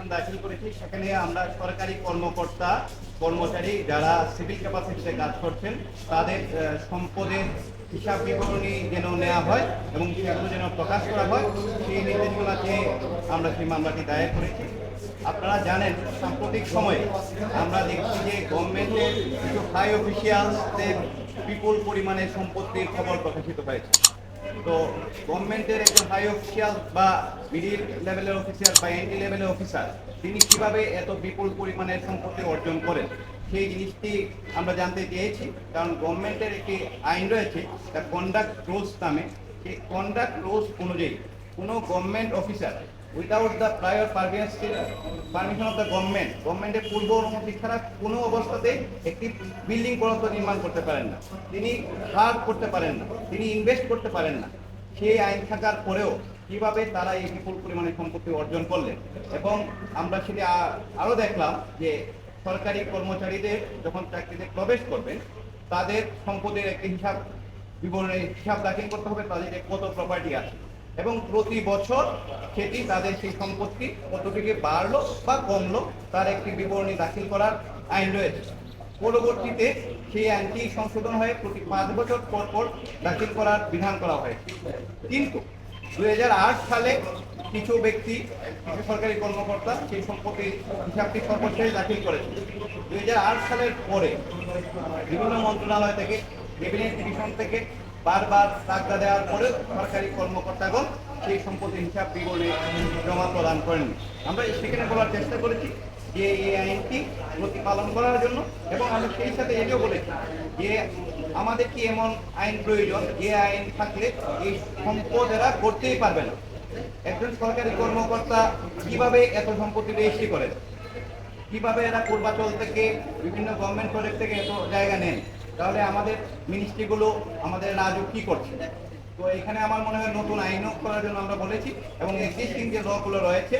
Petition দাখিল করেছি, সেখানে আমরা সরকারি কর্মকর্তা, কর্মচারী যারা সিভিল ক্যাপাসিটিতে কাজ করছেন, তাদের সম্পদের হিসাব বিবরণী যেন নেওয়া হয় এবং সেগুলো যেন প্রকাশ করা হয়, সেই নির্দেশনাতে আমরা সেই মামলাটি দায়ের করেছি। আপনারা জানেন, সাম্প্রতিক সময়ে আমরা দেখছি যে গভর্নমেন্টের কিছু হাই অফিসিয়ালসদের বিপুল পরিমাণে সম্পত্তির খবর প্রকাশিত হয়েছে। তো গভর্নমেন্টের একজন হাই অফিসিয়াল বা মিডিল লেভেলের অফিসার বা এনডি লেভেলের অফিসার তিনি কীভাবে এত বিপুল পরিমাণের সম্পত্তি অর্জন করেন? সেই জিনিসটি আমরা জানতে চেয়েছি, কারণ গভর্নমেন্টের একটি আইন রয়েছে দ্য কন্ডাক্ট রোজ নামে। সেই কন্ডাক্ট রোজ অনুযায়ী কোনো government officer without the prior permission of the government গভর্নমেন্টের পূর্ব অনুমতি ছাড়া কোনো অবস্থাতেই একটি বিল্ডিং পর্যন্ত নির্মাণ করতে পারেন না। তিনি হার করতে পারেন না, তিনি ইনভেস্ট করতে পারেন না। সেই আইন থাকার পরেও কীভাবে তারা এই বিপুল পরিমাণে সম্পত্তি অর্জন করলেন? এবং আমরা সেটি আরও দেখলাম যে সরকারি কর্মচারীদের যখন চাকরিতে প্রবেশ করবেন, তাদের সম্পদের একটি হিসাব বিবরণী হিসাব দাখিল করতে হবে, তাদের কত প্রপার্টি আছে। এবং প্রতি বছর সেটি তাদের সেই সম্পত্তি কতটিকে বাড়লো বা কমলো তার একটি বিবরণী দাখিল করার আইন রয়েছে। পরবর্তীতে সেই আইনটি সংশোধন হয়ে প্রতি পাঁচ বছর পর পর দাখিল করার বিধান করা হয় কিন্তু দুই হাজার আট সালে কিছু ব্যক্তি, কিছু সরকারি কর্মকর্তা সেই সম্পত্তির হিসাবটি সর্বশেষ দাখিল করেছে। দুই হাজার আট সালের পরে বিভিন্ন মন্ত্রণালয় থেকে ক্যাবিনেট ডিভিশন থেকে বারবার তাগদা দেওয়ার পরে সরকারি কর্মকর্তাগণ সেই সম্পত্তির হিসাব বিবরণী জমা প্রদান করেননি আমরা সেখানে বলার চেষ্টা করেছি যে এই আইনটি প্রতিপালন করার জন্য এবং আমরা সেই সাথে এটিও বলেছি যে আমাদের কি এমন আইন প্রয়োজন? যে আইন থাকলে এই সম্পদ এরা করতেই পারবে না। একজন সরকারি কর্মকর্তা কীভাবে এত সম্পত্তি রেজিস্ট্রি করেন কীভাবে এরা পূর্বাচল থেকে বিভিন্ন গভর্নমেন্ট প্রজেক্ট থেকে এত জায়গা নেন তাহলে আমাদের মিনিস্ট্রিগুলো আমাদের রাজু কি করছে তো এখানে আমার মনে হয় নতুন আইনও করার জন্য আমরা বলেছি এবং এক্সিস্টিং যে লগুলো রয়েছে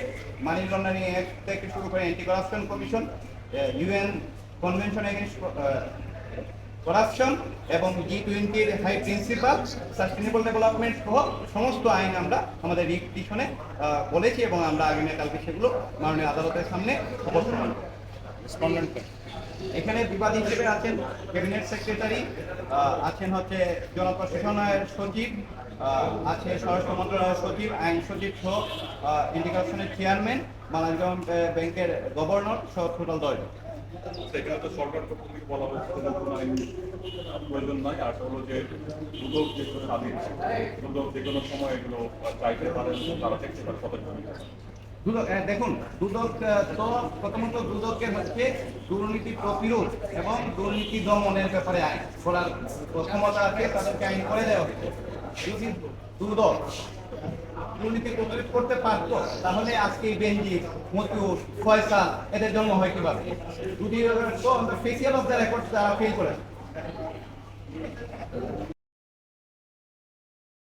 মানি লন্ডারিং অ্যাক্ট থেকে শুরু করে anti corruption commission UN convention against corruption এবং জি টোয়েন্টির হাই প্রিন্সিপাল সাস্টেনেবল ডেভেলপমেন্ট সহ সমস্ত আইন আমরা আমাদের রিপিটিশনে বলেছি এবং আমরা আগামীকালকে সেগুলো মাননীয় আদালতের সামনে উপস্থাপন করব। এখানে বিবাদী হিসেবে আছেন ক্যাবিনেট সেক্রেটারি আছেন হচ্ছে জনপ্রশাসনের সচিব আছে স্বরাষ্ট্র মন্ত্রণালয়ের সচিব, আইন সচিব সহ ইন্ডিকেশনের চেয়ারম্যান বাংলাদেশ ব্যাংকের গভর্নর সহ টোটাল দশ সেখানে তো সরকার পক্ষ থেকে বলা হচ্ছে যে কোনো সময় এগুলো চাইতে পারেন, তারা দেখতে পারে, সতর্ক দুদক দেখুন, দুদক তো প্রথমত দুদকের হচ্ছে দুর্নীতি প্রতিরোধ এবং দুর্নীতি দমনের ব্যাপারে আইন করার ক্ষমতা আছে, তাদেরকে আইন করে দেওয়া হয়েছে। যদি দুদক দুর্নীতি প্রতিরোধ করতে পারতো, তাহলে আজকে বেঞ্জি, মতিউর, ফয়সাল, এদের জন্ম হয় কীভাবে? যদি ফেসিয়াল অফ দ্য রেকর্ড তারা ফেল করে